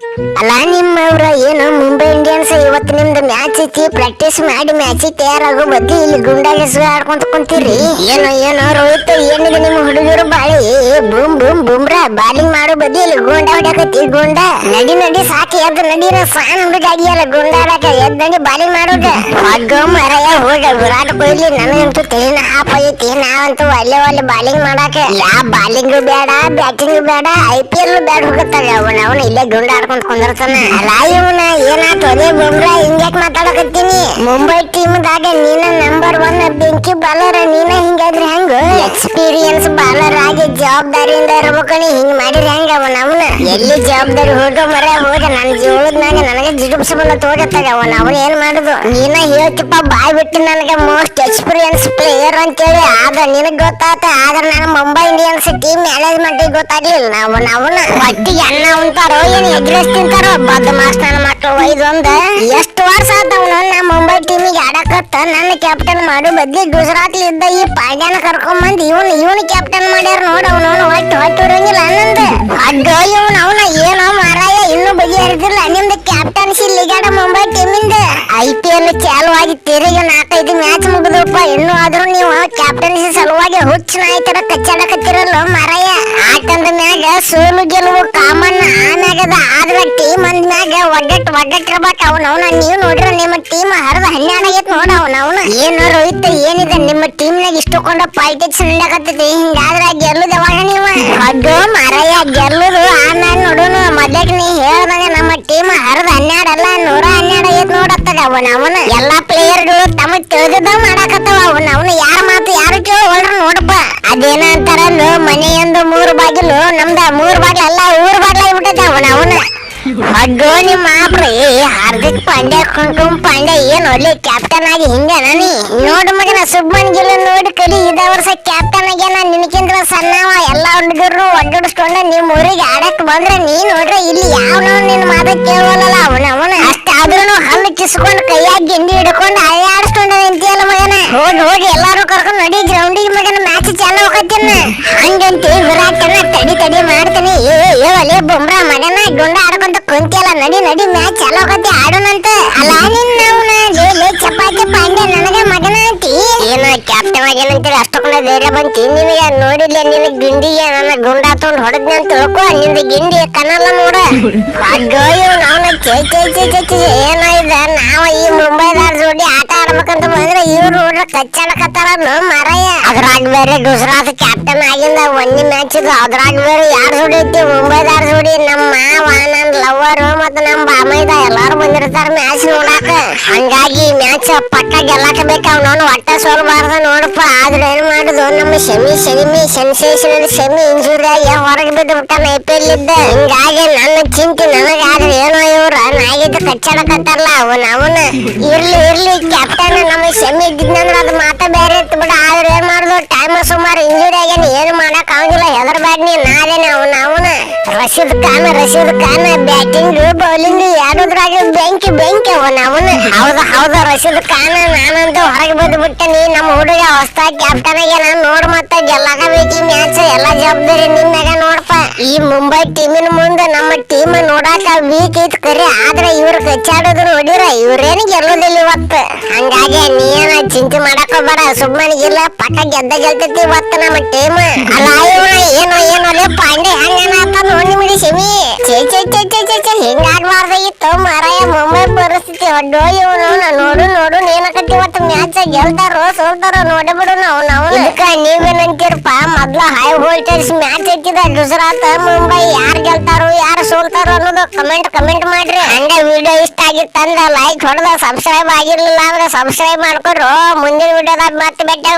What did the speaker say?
ಅಲ್ಲ, ನಿಮ್ಮವ್ರ ಏನು ಮುಂಬೈ ಇಂಡಿಯನ್ಸ್ ಇವತ್ತು ನಿಮ್ದು ಮ್ಯಾಚ್ ಐತಿ ಪ್ರಾಕ್ಟೀಸ್ ಮಾಡಿ ಮ್ಯಾಚ್ ತಯಾರಾಗೋ ಬದ್ಲಿ ಇಲ್ಲಿ ಗುಂಡಾಗಿ ಆಡ್ಕೊಂತ ಕುಂತೀರಿ? ಏನು, ಏನೋ, ರೋಹಿತ್, ಏನಿದೆ ನಿಮ್ಮ ಹುಡುಗರು ಬಾಳಿ? ಬೂಮ್ ಬೂಮ್, ಬೂಮ್ರಾ ಬಾಲಿಂಗ್ ಮಾಡೋ ಬದ್ಲಿ ಇಲ್ಲಿ ಗುಂಡ ಹೊಡ್ಯಾಕತ್ತಿ ಗುಂಡ. ನಡಿ ನಡಿ, ಸಾಕು. ಎದ್ದು ನಡೀರ ಸಾನ್ ಹುಡುಗ ಆಗಿಯಲ್ಲ ಗುಂಡಾಡಕ ಎದ್ ನಡಿ ಬಾಲಿಂಗ್ ಮಾಡೋದ ಹಗ್ಗ ಮರಯ ಹೋಗ, ವಿರಾಟ್ ಕೊಹ್ಲಿ ನನಗಂತೂ ತೇನ ಹಾಪ್ ಐತಿ, ನಾವಂತೂ ಒಳ್ಳೆ ಒಳ್ಳೆ ಬಾಲಿಂಗ್ ಮಾಡಾಕ. ಯಾ ಬಾಲಿಂಗ್ ಬೇಡ ಬ್ಯಾಟಿಂಗ್ ಬೇಡ ಐ ಪಿ ಎಲ್ ಬೇಡ ಹೋಗುತ್ತಾಗ ಅವನ ಅವನ ಇಲ್ಲೇ ಗುಂಡಾಡ್ಕೊಂಡ್ ಕುಂದಿರ್ತಾನ. ಅಲ್ಲ, ಇವನ ಏನಾಯ್ತು? ಅದೇ ಬುಮ್ರಾ, ಹಿಂಗ್ಯಾಕ್ ಮಾತಾಡಕತ್ತೀನಿ. ಮುಂಬೈ ಟೀಮ್ ದಾಗ ನೀನ ನಂಬರ್ ಒನ್ ಬೆಂಕಿ ಬಾಲರ ನೀನ ಹಿಂಗಾದ್ರೆ ಹೆಂಗ? ಎಕ್ಸ್ಪೀರಿಯನ್ಸ್ ಬಾಲರ್ ಆಗಿ ಜವಾಬ್ದಾರಿಯಿಂದ ಇರ್ಬೇಕಣಿ, ಹಿಂಗ್ ಮಾಡಿದ್ರೆ ಹೆಂಗ ಅವ ನಮ್ನ? ಎಲ್ಲಿ ಜವಾಬ್ದಾರಿ ಹೋಗೋ ಮರ ಹೋಗ ನನ್ ಜೀವನದ ನನಗೆ ಜಿಡುಪ್ಸ ಬಂದ ತೋಗತ್ತಾಗ ಅವ ನಾವು ಏನ್ ಮಾಡುದು? ನೀನ ಹೇಳ್ತಿಪ್ಪ, ಬಾಯ್ ಬಿಟ್ಟು ನನಗೆ ಮೋಸ್ಟ್ ಎಕ್ಸ್ಪೀರಿಯನ್ಸ್ ಪ್ಲೇಯರ್ ಅಂತೇಳಿ ಆದ ನಿನಗ್ ಗೊತ್ತಾತ, ಆದ್ರ ನಾನು ಮುಂಬೈ ಇಂಡಿಯನ್ಸ್ ಟೀಮ್ ಮ್ಯಾನೇಜ್ ಮಟ್ಟಿಗೆ ಗೊತ್ತಾಗ್ಲಿಲ್ಲ. ನಾವು ನಾವನ್ನ ಒಟ್ಟಿಗೆ ಅನ್ನ ಉಂತಾರೋ ಏನ್ ಎಗ್ರೆಸ್ ತಿಂತಾರೋ ಬದ್ದ ಮಾಸ್ ನನ್ನ ಮಕ್ಕಳು ಒಯ್ದೊಂದ ಎಷ್ಟು ವರ್ಷ ಮುಂಬೈ ಟೀಮಿಗೆ ಆಡಕತ್ತ, ನನ್ನ ಕ್ಯಾಪ್ಟನ್ ಮಾಡು ಬದ್ಲಿ ಗುಜರಾತ್ ಇದ್ದ ಈ ಪಾಂಡ್ಯನ ಕರ್ಕೊಂಬಂದ್ ಇವನ್ ಇವನ್ ಕ್ಯಾಪ್ಟನ್ ಮಾಡ್ಯಾರ ನೋಡ ಅವನವನು ಹೊಟ್ಟು ಹೊಟ್ಟು ಇರಂಗಿಲ್ಲ ಅನ್ನಂದ. ಅಡ್ಡೋ ಇವನ್ ಅವನ, ಏನೋ ಮಾರಾಯ, ಇನ್ನೂ ಬಗೆಹರಿದಿಲ್ಲ. ನಿಮ್ದು ಕ್ಯಾಪ್ಟನ್ಸಿ ಲಿಗಾಡ ಮುಂಬೈ ಟೀಮಿಂದ ಐ ಪಿ ಎಲ್ ಚಾಲು ಆಗಿ ತಿರುಗಿ ನಾಲ್ಕೈದು ಮ್ಯಾಚ್ ಮುಗಿದಪ್ಪ. ಇನ್ನೂ ಆದ್ರೂ ನೀವು ಕ್ಯಾಪ್ಟನ್ಸಿ ಸಲುವಾಗಿ ಹುಚ್ಚ ನಾಯ್ತರ ಕಚ್ಚಾಡಕತ್ತಿರಲ್ಲ ಮಾರಾಯ. ಆಟದ ಮ್ಯಾಗ ಸೋಲು ಗೆಲುವು ಕಾಮನ್ ಆಮ್ಯಾಗದ. ಆದ್ರ ಟೀಮ್ ಅಂದ ಮ್ಯಾಗ ಒಗ್ಗಟ್ ಒಡ್ಡಟ್ ಇರ್ಬೇಕ ಅವ್ನ ನೀವು ನೋಡ್ರ ನಿಮ್ಮ ಟೀಮ್ ಹರಿದ ಹನ್ನೆರಡು ನೋಡ ಅವ್ನ ಏನು ರೋಹಿತ್, ಏನಿದೆ? ನಿಮ್ಮ ಟೀಮ್ ನಾಗ ಇಷ್ಟಕೊಂಡ ಪಾಲಿಟಿಕ್ಸ್ ನಡೆಯಕತ್ತೈತಿ. ಹಿಂಗಾದ್ರ ಗೆಲ್ಲುದ ಯಾವಾಗ ನೀವು? ಅದು ಮಾರಾಯ, ಗೆಲ್ಲುದು ಆಮ್ಯಾಗ ನೋಡುನು. ಮೊದಲಿಗೆ ನೀ ಹೇಳ್ದಂಗ ನಮ್ಮ ಟೀಮ್ ಹರಿದ ಹನ್ನೆರಡು ಅಲ್ಲ, ನೂರ ಹನ್ನೆರಡು ಆಗೈತ್ ನೋಡತ್ತಾಗ ಅವನ ಅವನ. ಎಲ್ಲಾ ಪ್ಲೇಯರ್ಗಳು ತಮ್ಮ ತಿಳಿದ ಮಾಡಾಕತ್ತವ ಅವನ ಅವನ. ಮನೆಯೊಂದು ಮೂರು ಬಾಗಿಲು, ನಮ್ದ ಮೂರು ಬಾಗಿಲು ಅಲ್ಲ, ಊರ್ ಬಾಗಿಲು ಆಗ್ಬಿಟ್ಟೈತೆ ಅವನ ಅವನ. ಅಡ್ಡೋ ನಿಮ್ಮ ಆಪ್ರಿ ಹಾರ್ದಿಕ್ ಪಾಂಡ್ಯ, ಕುಂಕುಮ್ ಪಾಂಡ್ಯ, ಏನ್ ಒಳ್ಳೆ ಕ್ಯಾಪ್ಟನ್ ಆಗಿ ಹಿಂಗ ನೀ? ನೋಡು ಮಗನ ಸುಬ್ಬನ್ ಗಿಲ್ ನೋಡಿ ಕಲಿ ಇದ ವರ್ಷ ಕ್ಯಾಪ್ಟನ್ ಆಗ್ಯಾನ ನಿನಕಿಂದ್ರ ಸಣ್ಣವ, ಎಲ್ಲ ಹುಡುಗರು ಒಡ್ಡಡಿಸ್ಕೊಂಡ ನಿಮ್ ಊರಿಗೆ ಆಡಕ್ ಬಂದ್ರೆ ನೀ ನೋಡ್ರೆ ಇಲ್ಲಿ ಯಾವನೋ ನಿನ್ ಮಾತ ಕೇಳೋನಲ್ಲ ಅವನ ಅವನ. ಅಷ್ಟಾದ್ರೂ ಹಲ್ಲು ಕಿಸ್ಕೊಂಡ್ ಕೈಯಾಗಿ ಗಿಂಡಿ ಹಿಡ್ಕೊಂಡು ಅಯ್ಯಾಡಿಸ್ಕೊಂಡು ನಿಂತಿಯಲ್ಲ ಮಗನ? ಹೋಗಿ ಹೋಗಿ, ಎಲ್ಲಾರು ಕರ್ಕೊಂಡ್ ನಡಿ ಗ್ರೌಂಡಿಗೆ ಮಗನ. ಮ್ಯಾಚ್ ಚಾಲು ಹೋಗತ್ತಿನ? ಹಂಗಂತಿ ವಿರಾಟನ ತಡಿ ತಡಿ ಮಾಡ್ತೀನಿ. ಏ ಏವಲೆ ಬುಮ್ರಾ ಮಗನ ಗುಂಡ ಆಡ್ಕೊಂತ ಕುಂತಿಯಲ್ಲ, ನಡಿ ನಡಿ, ಮ್ಯಾಚ್ ಚಾಲು ಹೋಗತ್ತೆ ಆಡೋಣಂತ. ಅಲ್ಲ ನಿನ್ನವನ ಲೇ, ಚಪಾತಿ ನನಗೆ ಮಗನ ಅಂತಿ. ಏನ ಕ್ಯಾಪ್ಟನ್ ಆಗೇನಂತೀರಿ ಅಷ್ಟೊಂದ ಧೈರ್ಯ ಬಂತಿ. ನಿನಗೆ ನೋಡಿಲ್ಲ ನಿನ್ನ ಗಿಂಡಿಗೆ ನನ್ನ ಗುಂಡ ತೊಗೊಂಡ್ ಹೊಡೆದ್ನ ಅಂತ ತಿಳ್ಕೊ, ನಿಂದ ಗಿಂಡಿ ಕನಲ್ಲ ನೋಡ. ಇವ್ನು ಅವನ ಚೇ ಏನಾಯ್ದ ಇವ್ರು ನೋಡ್ರ ಮಾರಾಯ ಅದ್ರಾಗ ಬೇರೆ ಗುಜರಾತ್ ಕ್ಯಾಪ್ಟನ್ ಆಗಿಂದ ಒಂದೇ ಮ್ಯಾಚ್ ಇದು ಅದ್ರಾಗ ಬೇರೆ ಯಾರ್ ಜೋಡಿ ಐತಿ ಮುಂಬೈದಾರ ಜೋಡಿ ನಮ್ಮ ಮಾವ ನನ್ ಲವರ್ ಮತ್ತ ನಮ್ಮ ಬಾಮೈದ ಎಲ್ಲಾರು ಬಂದಿರ್ತಾರ ಮ್ಯಾಚ್ ನೋಡಾಕ ಹಂಗಾಗಿ ಮ್ಯಾಚ್ ಪಕ್ಕ ಗೆಲ್ಲಾಕ ಬೇಕ ಅವ್ನವ್ನು ಒಟ್ಟ ಸೋಲ್ಬಾರ್ದ ನೋಡಪ್ಪ ಆದ್ರೆ ಏನ್ ಮಾಡುದು ನಮ್ಮ ಶಮಿ ಶಮಿ ಸೆನ್ಸೇಷನಲ್ ಸೆಮಿ ಇಂಜುರಿ ಆಗಿ ಹೊರಗೆ ಬಿದ್ದು ಬಿಟ್ಟಾನ ಐ ಪಿ ಇದ್ದ ಹಿಂಗಾಗಿ ನಾಯಿದ್ದು ಕಚ್ಚಾಡಕತ್ತಾರಲ್ಲ ಅವನ ಅವನ. ಇರ್ಲಿ ಇರ್ಲಿ ಕ್ಯಾಪ್ಟನ್ ನಮಗ್ ಶಮಿ ಇದ್ದಿದ್ನಂದ್ರ ಅದು ಮಾತ ಬೇರೆ ಇತ್ತು ಬಿಡ. ಆದ್ರೆ ಏನ್ ಮಾಡುದು? ಟೈಮ್ ಸುಮಾರು ಇಂಜುರಿ ಆಗ್ಯಾನ. ಏನು ಮಾಡಕ್ ಆಗಿಲ್ಲ ಹೆದರ್ಬೇಡ ನೀ ನಾದೇನೆ ಅವನ ಅವನ. ರಶೀದ್ ಖಾನ್ ರಶೀದ್ ಖಾನ್ ಬ್ಯಾಟಿಂಗ್ ಬೌಲಿಂಗ್ ಎರಡದ್ರಾಗ ಬೆಂಕಿ ಬೆಂಕಿ ಅವನ ಅವನ ಹೌದು ಹೌದು ರಶೀದ್ ಖಾನ್ ನಾನಂತೂ ಹೊರಗೆ ಬಂದು ಬಿಟ್ಟನಿ ನಮ್ಮ ಹುಡುಗ ಹೊಸ ಕ್ಯಾಪ್ಟನ್ ಆಗ್ಯಾನ ನೋಡ್ ಮತ್ತೆ ಗೆಲ್ಲಾಗ ಬೇಕು ಮ್ಯಾಚ್, ಎಲ್ಲ ಜವಾಬ್ದಾರಿ ನಿನ್ನಾಗ ನೋಡಪ್ಪ ಈ ಮುಂಬೈ ಟೀಮಿನ ಮುಂದೆ ನಮ್ಮ ಟೀಮ್ ನೋಡಾಕ ವೀಕ್ ಐತ್ ಕರೆ ಆದ್ರೆ ಇವ್ರ ಕಚ್ಚಾಡೋದು ನೋಡಿರ, ಇವ್ರೇನು ಗೆಲ್ಲೋದಿಲ್ಲ ಇವತ್ತು. ಹಂಗಾಗಿ ನೀನ ಚಿಂತೆ ಮಾಡಕ್ ಹೋಗ್ಬೇಡ. ಸುಮ್ಮನಿಗಿಲ್ಲ ಪಕ್ಕ ಗೆದ್ದ ಗೆಲ್ತೈತಿ ಇವತ್ತು ನಮ್ಮ ಟೀಮ್ ಅಲ್ಲ ಇವ ಪರಿಸ್ಥಿತಿ ಹೊಡ್ಡೋ ಇವನು ನೋಡು ನೋಡು ನೇನಕತ್ತಿ ಇವತ್ತು ಮ್ಯಾಚ್ ಗೆಲ್ತಾರೋ ಸೋಲ್ತಾರೋ ನೋಡಿ ಬಿಡು ನಾವು ನಾವು. ಇದಕ್ಕ ನೀವೇನಂತೀರಪ್ಪ? ಮೊದ್ಲು ಹೈ ವೋಲ್ಟೇಜ್ ಮ್ಯಾಚ್ ಐತಿದ ಗುಜರಾತ್, ಮುಂಬೈ, ಯಾರು ಗೆಲ್ತಾರೋ, ಯಾರು ಸೋಲ್ತಾರೋ ಅನ್ನೋದು ಕಮೆಂಟ್ ಕಮೆಂಟ್ ಮಾಡ್ರಿ. ಹಂಗೆ ವಿಡಿಯೋ ಇಷ್ಟ ಆಗಿತ್ತಂದ್ರ ಲೈಕ್ ಹೊಡೆದ ಸಬ್ಸ್ಕ್ರೈಬ್ ಆಗಿರ್ಲಿಲ್ಲ ಅಂದ್ರೆ ಸಬ್ಸ್ಕ್ರೈಬ್ ಮಾಡ್ಕೊಡ್ರು. ಮುಂದಿನ ವಿಡಿಯೋದಾಗ ಮತ್ತೆ ಭೇಟಿ